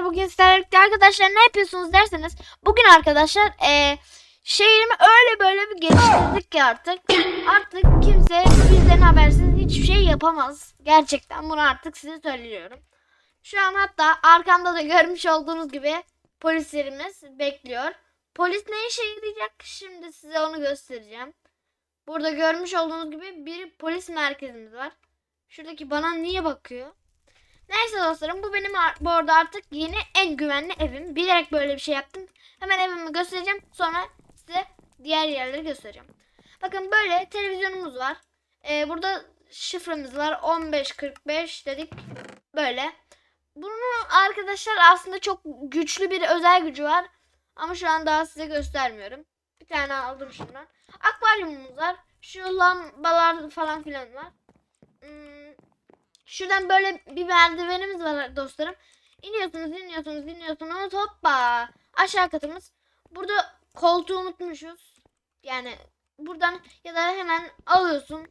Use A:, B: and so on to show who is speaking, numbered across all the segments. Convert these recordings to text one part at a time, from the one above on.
A: arkadaşlar bugün sizlerle arkadaşlar ne yapıyorsunuz derseniz bugün arkadaşlar eee şehrimi öyle böyle bir geliştirdik ki artık artık kimse bizden habersiz hiçbir şey yapamaz. Gerçekten bunu artık size söylüyorum. Şu an hatta arkamda da görmüş olduğunuz gibi polislerimiz bekliyor. Polis ne işe yarayacak şimdi size onu göstereceğim. Burada görmüş olduğunuz gibi bir polis merkezimiz var. Şuradaki bana niye bakıyor? Neyse dostlarım bu benim bu arada artık yeni en güvenli evim. Bilerek böyle bir şey yaptım. Hemen evimi göstereceğim. Sonra size diğer yerleri göstereceğim. Bakın böyle televizyonumuz var. Ee, burada şifremiz var. 1545 dedik. Böyle. Bunu arkadaşlar aslında çok güçlü bir özel gücü var. Ama şu an daha size göstermiyorum. Bir tane aldım şundan. Akvaryumumuz var. Şu lambalar falan filan var. Hmm, Şuradan böyle bir merdivenimiz var dostlarım. İniyorsunuz, iniyorsunuz, iniyorsunuz. Hoppa. Aşağı katımız. Burada koltuğu unutmuşuz. Yani buradan ya da hemen alıyorsun.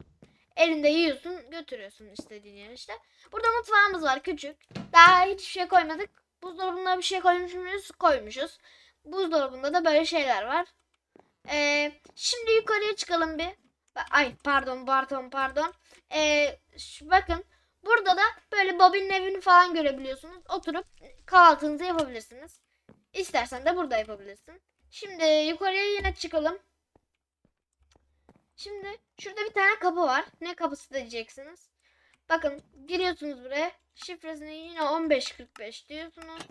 A: Elinde yiyorsun, götürüyorsun istediğin yere işte. Burada mutfağımız var küçük. Daha hiçbir şey koymadık. Buzdolabına bir şey koymuş muyuz? Koymuşuz. Buzdolabında da böyle şeyler var. Ee, şimdi yukarıya çıkalım bir. Ay pardon pardon pardon. Ee, şu, bakın Burada da böyle Bobby'nin evini falan görebiliyorsunuz. Oturup kahvaltınızı yapabilirsiniz. İstersen de burada yapabilirsin. Şimdi yukarıya yine çıkalım. Şimdi şurada bir tane kapı var. Ne kapısı diyeceksiniz. Bakın giriyorsunuz buraya. Şifresini yine 1545 diyorsunuz.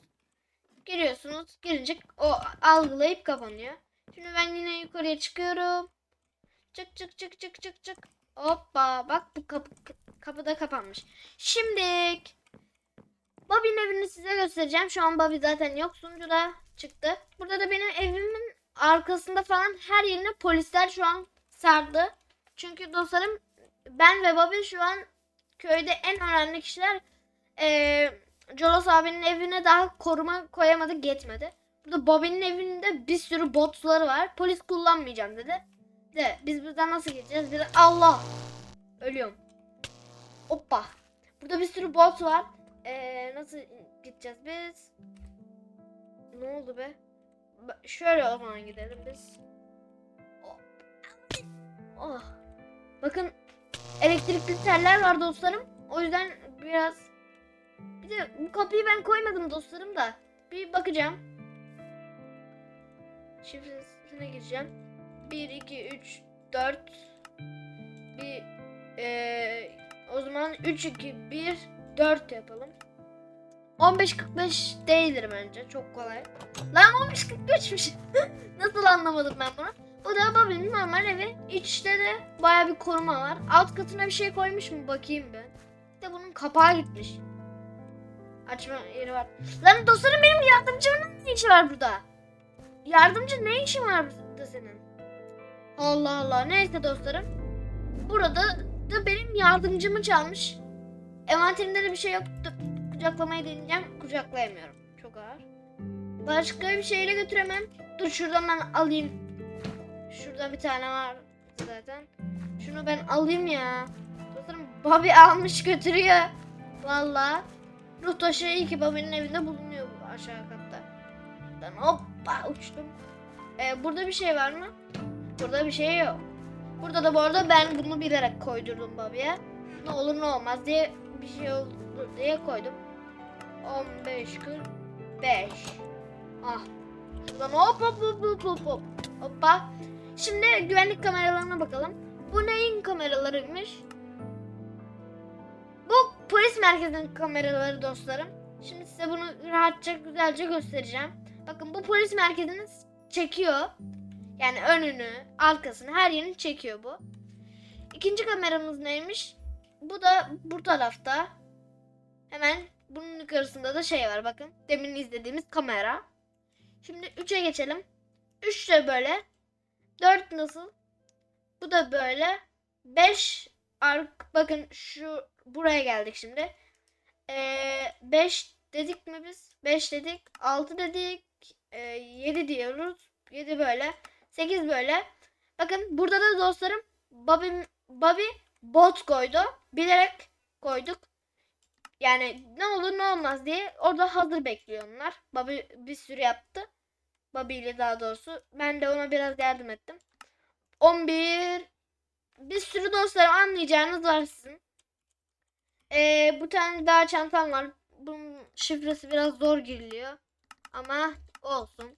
A: Giriyorsunuz. Girince o algılayıp kapanıyor. Şimdi ben yine yukarıya çıkıyorum. Çık çık çık çık çık çık. Hoppa bak bu kapı kapıda kapanmış. Şimdi Bobby'nin evini size göstereceğim. Şu an Bobby zaten yok. Sunucuda çıktı. Burada da benim evimin arkasında falan her yerine polisler şu an sardı. Çünkü dostlarım ben ve Bobby şu an köyde en önemli kişiler. Ee, Jolos abinin evine daha koruma koyamadık yetmedi. Burada Bobby'nin evinde bir sürü botları var. Polis kullanmayacağım dedi. De biz buradan nasıl geçeceğiz? Bir Allah. Ölüyorum. Hoppa. Burada bir sürü bot var. Ee, nasıl gideceğiz biz? Ne oldu be? Şöyle o zaman gidelim biz. Oh. Bakın elektrikli teller var dostlarım. O yüzden biraz bir de bu kapıyı ben koymadım dostlarım da. Bir bakacağım. Şifresine gireceğim. 1, 2, 3, 4 bir eee, o zaman 3, 2, 1, 4 yapalım. 15.45 değildir bence. Çok kolay. Lan 15.45'miş. Nasıl anlamadım ben bunu? Bu da Bobby'nin normal evi. İçte de baya bir koruma var. Alt katına bir şey koymuş mu bakayım ben. Bir de bunun kapağı gitmiş. Açma yeri var. Lan dostlarım benim yardımcımın ne işi var burada? Yardımcı ne işin var burada senin? Allah Allah. Neyse dostlarım. Burada da benim yardımcımı çalmış. Envanterimde de bir şey yok. Dur, Kucaklamayı deneyeceğim. Kucaklayamıyorum. Çok ağır. Başka bir şeyle götüremem. Dur şuradan ben alayım. Şurada bir tane var zaten. Şunu ben alayım ya. Dostlarım Bobby almış götürüyor. Valla. Ruh taşı iyi ki Bobby'nin evinde bulunuyor bu aşağı katta. Ben hoppa uçtum. Ee, burada bir şey var mı? Burada bir şey yok. Burada da bu arada ben bunu bilerek koydurdum Bobby'ye. Ne olur ne olmaz diye bir şey olur diye koydum. 15 45. Ah. Şuradan hop hop hop hop hop hop. Hoppa. Şimdi güvenlik kameralarına bakalım. Bu neyin kameralarıymış? Bu polis merkezinin kameraları dostlarım. Şimdi size bunu rahatça güzelce göstereceğim. Bakın bu polis merkezini çekiyor. Yani önünü, arkasını, her yerini çekiyor bu. İkinci kameramız neymiş? Bu da bu tarafta. Hemen bunun yukarısında da şey var bakın. Demin izlediğimiz kamera. Şimdi 3'e geçelim. 3 de böyle. 4 nasıl? Bu da böyle. 5 ark bakın şu buraya geldik şimdi. 5 dedik mi biz? 5 dedik. 6 dedik. 7 diyoruz. 7 böyle. 8 böyle. Bakın burada da dostlarım Bobby, Bobby bot koydu. Bilerek koyduk. Yani ne olur ne olmaz diye orada hazır bekliyor onlar. Bobby bir sürü yaptı. Bobby ile daha doğrusu. Ben de ona biraz yardım ettim. 11 bir sürü dostlarım anlayacağınız var sizin. Ee, bu tane daha çantam var. Bunun şifresi biraz zor giriliyor. Ama olsun.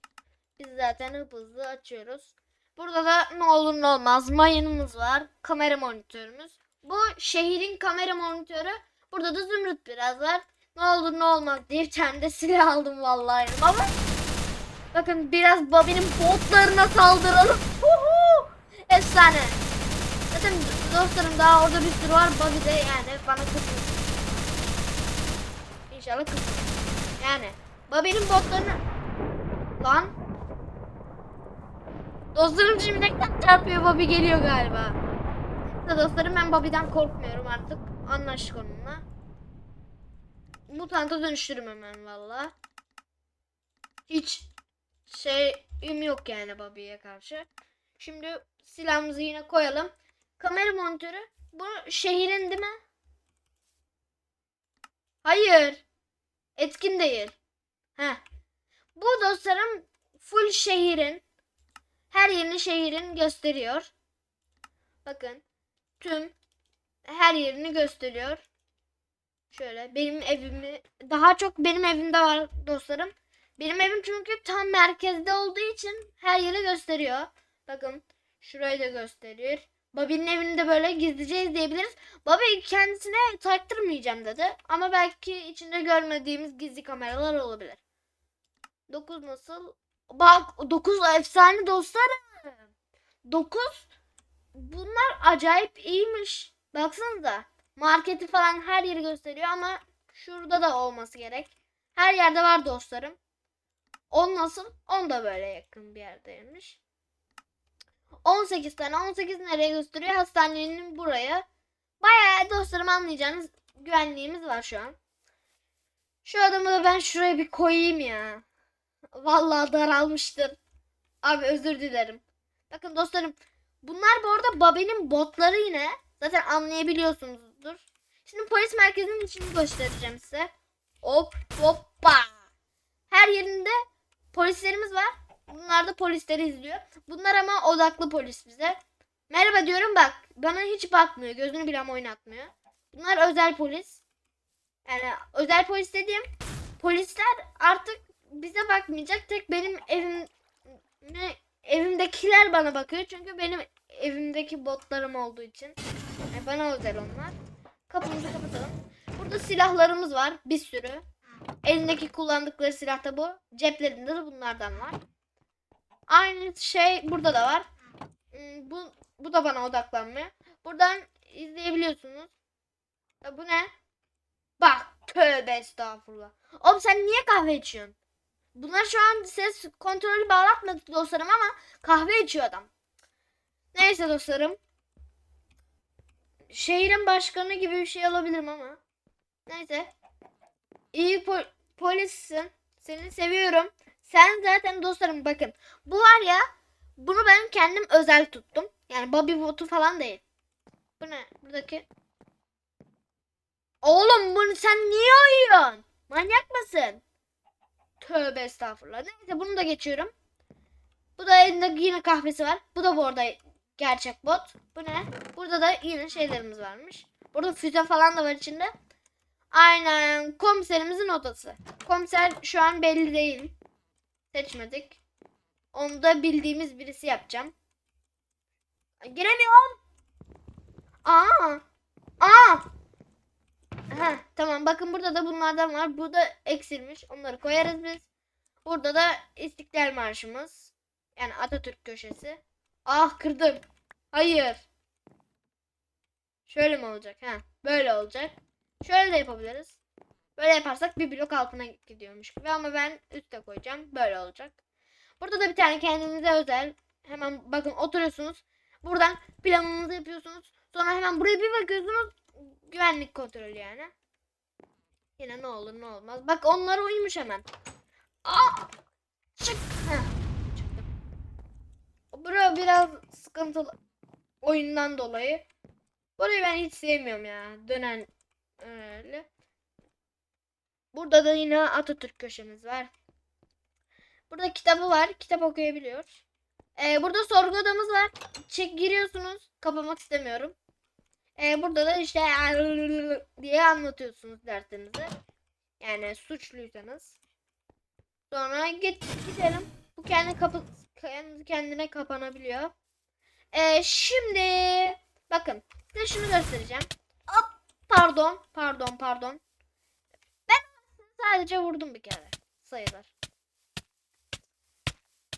A: Biz zaten hıp hızlı açıyoruz. Burada da ne olur ne olmaz mayınımız var. Kamera monitörümüz. Bu şehrin kamera monitörü. Burada da zümrüt biraz var. Ne olur ne olmaz diye bir silah aldım vallahi. Ama bakın biraz Bobby'nin botlarına saldıralım. Huhu! Efsane. Zaten dostlarım daha orada bir sürü var. Bobby de yani bana kızmış. İnşallah kızmış. Yani Bobby'nin botlarını... Lan. Dostlarım şimdiden çarpıyor Bobby geliyor galiba. Neyse dostlarım ben Bobby'den korkmuyorum artık. Anlaştık onunla. Mutanta dönüştürüm hemen valla. Hiç şeyim yok yani Bobby'ye karşı. Şimdi silahımızı yine koyalım. Kamera monitörü. Bu şehrin değil mi? Hayır. Etkin değil. Heh. Bu dostlarım full şehrin her yerini şehrin gösteriyor. Bakın. Tüm her yerini gösteriyor. Şöyle benim evimi daha çok benim evimde var dostlarım. Benim evim çünkü tam merkezde olduğu için her yeri gösteriyor. Bakın şurayı da gösterir. Bobby'nin evini de böyle gizlice izleyebiliriz. Bobby kendisine taktırmayacağım dedi. Ama belki içinde görmediğimiz gizli kameralar olabilir. 9 nasıl? Bak 9 efsane dostlarım. 9 bunlar acayip iyiymiş. Baksanıza. Marketi falan her yeri gösteriyor ama şurada da olması gerek. Her yerde var dostlarım. 10 nasıl? 10 da böyle yakın bir yerdeymiş. 18 tane. 18 nereye gösteriyor? Hastanenin buraya. Bayağı dostlarım anlayacağınız güvenliğimiz var şu an. Şu adamı da ben şuraya bir koyayım ya. Vallahi daralmıştır. Abi özür dilerim. Bakın dostlarım. Bunlar bu arada Bobby'nin botları yine. Zaten anlayabiliyorsunuzdur. Şimdi polis merkezinin içini göstereceğim size. Hop hoppa. Her yerinde polislerimiz var. Bunlar da polisleri izliyor. Bunlar ama odaklı polis bize. Merhaba diyorum bak. Bana hiç bakmıyor. Gözünü bile oynatmıyor. Bunlar özel polis. Yani özel polis dediğim polisler artık bize bakmayacak. Tek benim evim evimdekiler bana bakıyor. Çünkü benim evimdeki botlarım olduğu için. Yani bana özel onlar. Kapımızı kapatalım. Burada silahlarımız var. Bir sürü. Elindeki kullandıkları silah da bu. Ceplerinde de bunlardan var. Aynı şey burada da var. Hmm, Bu, bu da bana odaklanmıyor. Buradan izleyebiliyorsunuz. Ya bu ne? Bak tövbe estağfurullah. Oğlum sen niye kahve içiyorsun? Bunlar şu an ses kontrolü bağlatmadık dostlarım ama kahve içiyor adam. Neyse dostlarım. Şehrin başkanı gibi bir şey alabilirim ama. Neyse. İyi po- polissin. Seni seviyorum. Sen zaten dostlarım bakın. Bu var ya. Bunu ben kendim özel tuttum. Yani Bobby botu falan değil. Bu ne? Buradaki. Oğlum bunu sen niye uyuyorsun? Manyak mısın? Tövbe estağfurullah. Neyse bunu da geçiyorum. Bu da elinde yine kahvesi var. Bu da bu arada gerçek bot. Bu ne? Burada da yine şeylerimiz varmış. Burada füze falan da var içinde. Aynen komiserimizin odası. Komiser şu an belli değil. Seçmedik. Onu da bildiğimiz birisi yapacağım. Giremiyorum. Aa. Aa. Ha, tamam bakın burada da bunlardan var. Burada eksilmiş. Onları koyarız biz. Burada da İstiklal Marşımız. Yani Atatürk köşesi. Ah kırdım. Hayır. Şöyle mi olacak? Ha, böyle olacak. Şöyle de yapabiliriz. Böyle yaparsak bir blok altına gidiyormuş gibi ama ben üste koyacağım. Böyle olacak. Burada da bir tane kendinize özel. Hemen bakın oturuyorsunuz. Buradan planınızı yapıyorsunuz. Sonra hemen buraya bir bakıyorsunuz. Güvenlik kontrolü yani. Yine ne olur ne olmaz. Bak onlar uyumuş hemen. Aa! Çık. Heh, biraz sıkıntılı oyundan dolayı. Burayı ben hiç sevmiyorum ya. Dönen öyle. Burada da yine Atatürk köşemiz var. Burada kitabı var. Kitap okuyabiliyor. Ee, burada sorgu odamız var. Çek giriyorsunuz. Kapamak istemiyorum. Ee, burada da işte diye anlatıyorsunuz derslerinizi. Yani suçluysanız. Sonra git gidelim. Bu kendi kapı kendi kendine kapanabiliyor. Ee, şimdi bakın size şunu göstereceğim. Hop, pardon, pardon, pardon. Ben sadece vurdum bir kere. Sayılır.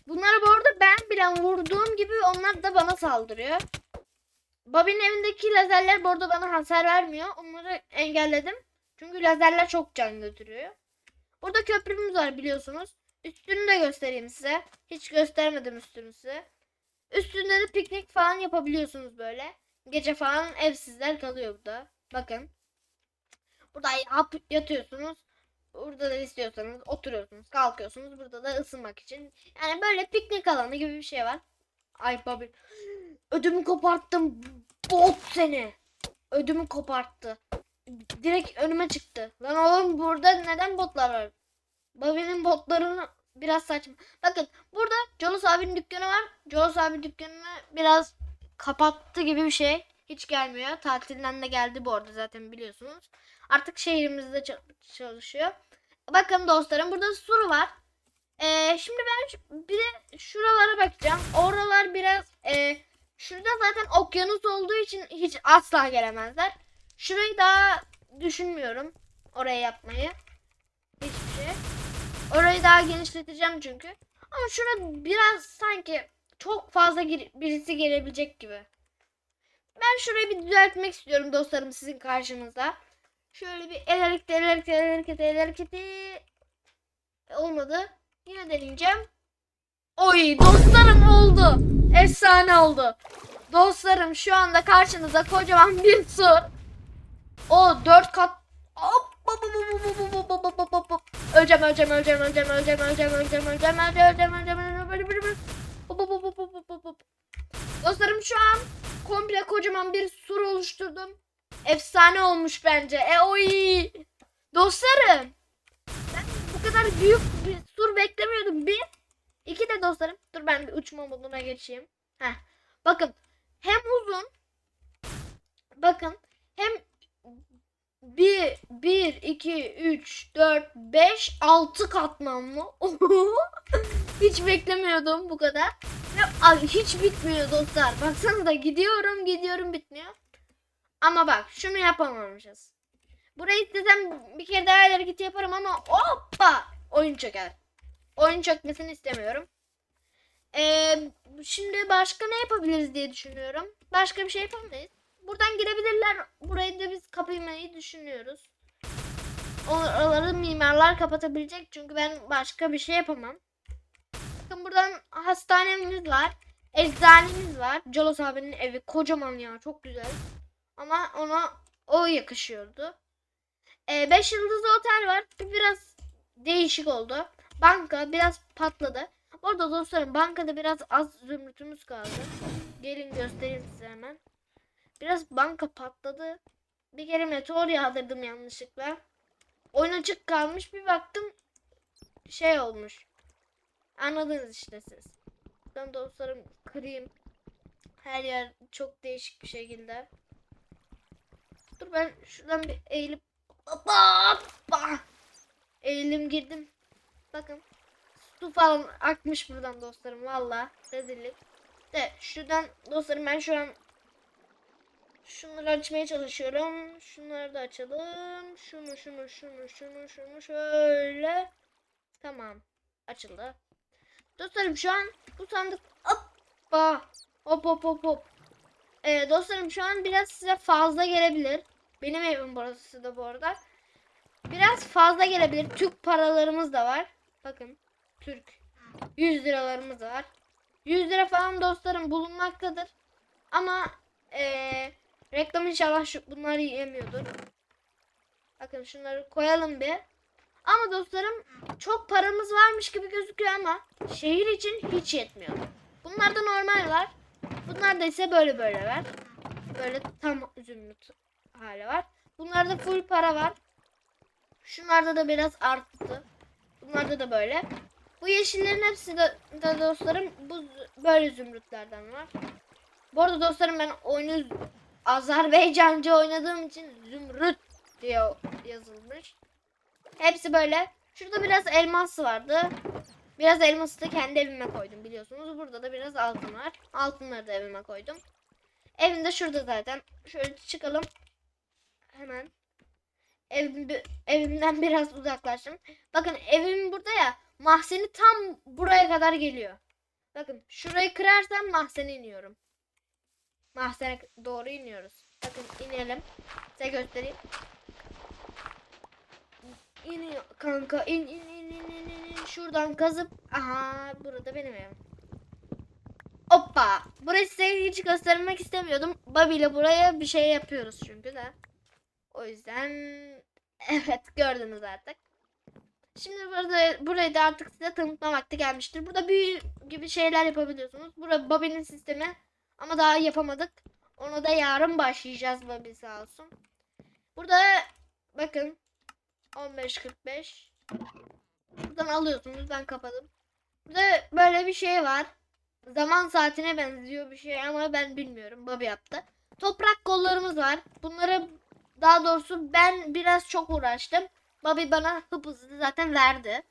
A: Bunları bu arada ben bile vurduğum gibi onlar da bana saldırıyor. Bobby'nin evindeki lazerler bu arada bana hasar vermiyor. Onları engelledim. Çünkü lazerler çok can götürüyor. Burada köprümüz var biliyorsunuz. Üstünü de göstereyim size. Hiç göstermedim üstünü size. Üstünde de piknik falan yapabiliyorsunuz böyle. Gece falan evsizler kalıyor burada. Bakın. Burada yatıyorsunuz. Burada da istiyorsanız oturuyorsunuz, kalkıyorsunuz. Burada da ısınmak için. Yani böyle piknik alanı gibi bir şey var. Ay babi. Ödümü koparttım. Bot seni. Ödümü koparttı. Direkt önüme çıktı. Lan oğlum burada neden botlar var? Bobby'nin botlarını biraz saçma. Bakın burada Jonas abinin dükkanı var. Jonas abinin dükkanını biraz kapattı gibi bir şey. Hiç gelmiyor. Tatilden de geldi bu arada zaten biliyorsunuz. Artık şehrimizde ça- çalışıyor. Bakın dostlarım burada sur var. Ee, şimdi ben bir de şuralara bakacağım. Oralar biraz e, şurada zaten okyanus olduğu için hiç asla gelemezler. Şurayı daha düşünmüyorum. Oraya yapmayı. Hiçbir şey. Orayı daha genişleteceğim çünkü. Ama şurada biraz sanki çok fazla birisi gelebilecek gibi. Ben şurayı bir düzeltmek istiyorum dostlarım sizin karşınızda. Şöyle bir el hareketi, el hareketi, el hareketi, el hareketi. Olmadı. Yine deneyeceğim. Oy dostlarım oldu. Efsane oldu. Dostlarım şu anda karşınızda kocaman bir su. O dört kat. Hop, hop, hop, hop, hop, hop, hop, hop. Öleceğim, öleceğim, öleceğim, öleceğim, öleceğim, öleceğim, öleceğim, öleceğim, öleceğim, öleceğim, öleceğim. Dostlarım şu an komple kocaman bir sur oluşturdum. Efsane olmuş bence. E oy. Dostlarım. Ben bu kadar büyük bir sur beklemiyordum. Bir. İki de dostlarım. Dur ben bir uçma moduna geçeyim. Heh. Bakın. Hem uzun. Bakın. Hem 1, 1, 2, 3, 4, 5, 6 katmanlı. hiç beklemiyordum bu kadar. Ve ay, hiç bitmiyor dostlar. Baksanıza gidiyorum gidiyorum bitmiyor. Ama bak şunu yapamamışız. Burayı istesem bir kere daha el hareketi yaparım ama hoppa oyun çöker. Oyun çökmesini istemiyorum. Ee, şimdi başka ne yapabiliriz diye düşünüyorum. Başka bir şey yapamayız. Buradan girebilirler. Burayı da biz kapaymayı düşünüyoruz. Oraları mimarlar kapatabilecek çünkü ben başka bir şey yapamam. Bakın buradan hastanemiz var. Eczanemiz var. Colos abinin evi kocaman ya çok güzel. Ama ona o yakışıyordu. 5 yıldızlı otel var. Biraz değişik oldu. Banka biraz patladı. Orada dostlarım bankada biraz az zümrütümüz kaldı. Gelin göstereyim size hemen. Biraz banka patladı. Bir kere meteor yağdırdım yanlışlıkla. Oyun açık kalmış bir baktım şey olmuş. Anladınız işte siz. Ben dostlarım kırayım. Her yer çok değişik bir şekilde. Dur ben şuradan bir eğilip. Eğilim girdim. Bakın. Su falan akmış buradan dostlarım valla. Rezillik. De şuradan dostlarım ben şu an şunları açmaya çalışıyorum. Şunları da açalım. Şunu şunu şunu şunu şunu şöyle. Tamam. Açıldı. Dostlarım şu an bu sandık hoppa. Hop hop hop hop. Ee, dostlarım şu an biraz size fazla gelebilir. Benim evim burası da bu arada. Biraz fazla gelebilir. Türk paralarımız da var. Bakın. Türk. 100 liralarımız var. 100 lira falan dostlarım bulunmaktadır. Ama ee, reklam inşallah şu, bunları yemiyordur. Bakın şunları koyalım bir. Ama dostlarım çok paramız varmış gibi gözüküyor ama şehir için hiç yetmiyor. Bunlar da normal var. Bunlar da ise böyle böyle var. Böyle tam zümrüt hali var. Bunlarda full para var. Şunlarda da biraz arttı. Bunlarda da böyle. Bu yeşillerin hepsi de, de dostlarım bu böyle zümrütlerden var. Bu arada dostlarım ben oyunu Azerbaycanca oynadığım için zümrüt diye yazılmış. Hepsi böyle. Şurada biraz elmas vardı. Biraz elması da kendi evime koydum biliyorsunuz. Burada da biraz altın var. Altınları da evime koydum. Evim de şurada zaten. Şöyle çıkalım. Hemen. Evim, evimden biraz uzaklaştım. Bakın evim burada ya. Mahzeni tam buraya kadar geliyor. Bakın şurayı kırarsam mahzene iniyorum. Mahzene doğru iniyoruz. Bakın inelim. Size göstereyim. İniyor kanka. in in in in in in, in. Şuradan kazıp. Aha burada benim evim. Hoppa. Burayı size hiç göstermek istemiyordum. Bobby ile buraya bir şey yapıyoruz çünkü de. O yüzden evet gördünüz artık. Şimdi burada burayı da artık size tanıtma vakti gelmiştir. Burada büyü gibi şeyler yapabiliyorsunuz. Burada Bobby'nin sistemi ama daha yapamadık. Onu da yarın başlayacağız Bobby sağ olsun. Burada bakın 15.45 Buradan alıyorsunuz ben kapadım. Burada böyle bir şey var. Zaman saatine benziyor bir şey ama ben bilmiyorum. Bobby yaptı. Toprak kollarımız var. Bunları daha doğrusu ben biraz çok uğraştım. Bobby bana hıp hızlı zaten verdi.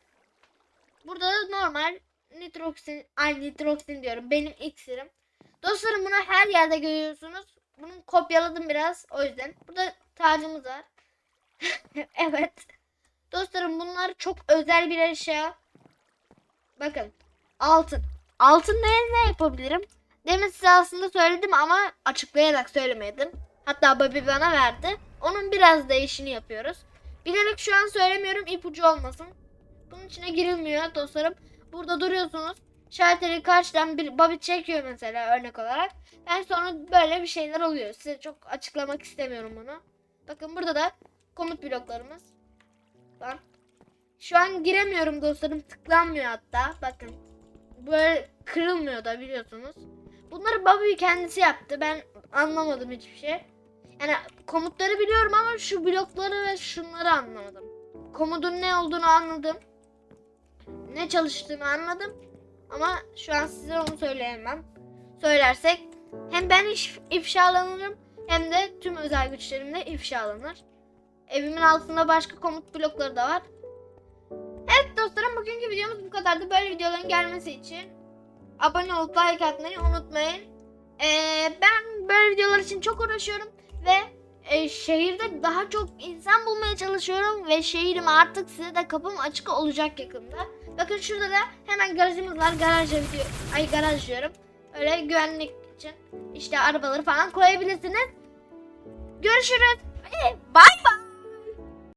A: Burada da normal nitroksin, ay nitroksin diyorum. Benim iksirim. Dostlarım bunu her yerde görüyorsunuz. Bunu kopyaladım biraz o yüzden. Burada tacımız var. evet. Dostlarım bunlar çok özel bir eşya. Bakın altın. Altın ne, ne yapabilirim? Demin size aslında söyledim ama açıklayarak söylemedim. Hatta Bobby bana verdi. Onun biraz değişini yapıyoruz. Bilerek şu an söylemiyorum ipucu olmasın. Bunun içine girilmiyor dostlarım. Burada duruyorsunuz. Şalteri karşıdan bir Bobby çekiyor mesela örnek olarak. En sonra böyle bir şeyler oluyor. Size çok açıklamak istemiyorum bunu. Bakın burada da komut bloklarımız. Lan. Şu an giremiyorum dostlarım. Tıklanmıyor hatta. Bakın. Böyle kırılmıyor da biliyorsunuz. Bunları Bobby kendisi yaptı. Ben anlamadım hiçbir şey. Yani komutları biliyorum ama şu blokları ve şunları anlamadım. Komutun ne olduğunu anladım. Ne çalıştığını anladım. Ama şu an size onu söyleyemem. Söylersek hem ben iş, ifşalanırım hem de tüm özel güçlerim de ifşalanır. Evimin altında başka komut blokları da var. Evet dostlarım bugünkü videomuz bu kadardı. Böyle videoların gelmesi için abone olup like atmayı unutmayın. Ee, ben böyle videolar için çok uğraşıyorum ve e, şehirde daha çok insan bulmaya çalışıyorum ve şehrim artık size de kapım açık olacak yakında. Bakın şurada da hemen garajımız var. Garaj video, ay garaj diyorum. Öyle güvenlik için işte arabaları falan koyabilirsiniz. Görüşürüz. Bay bay.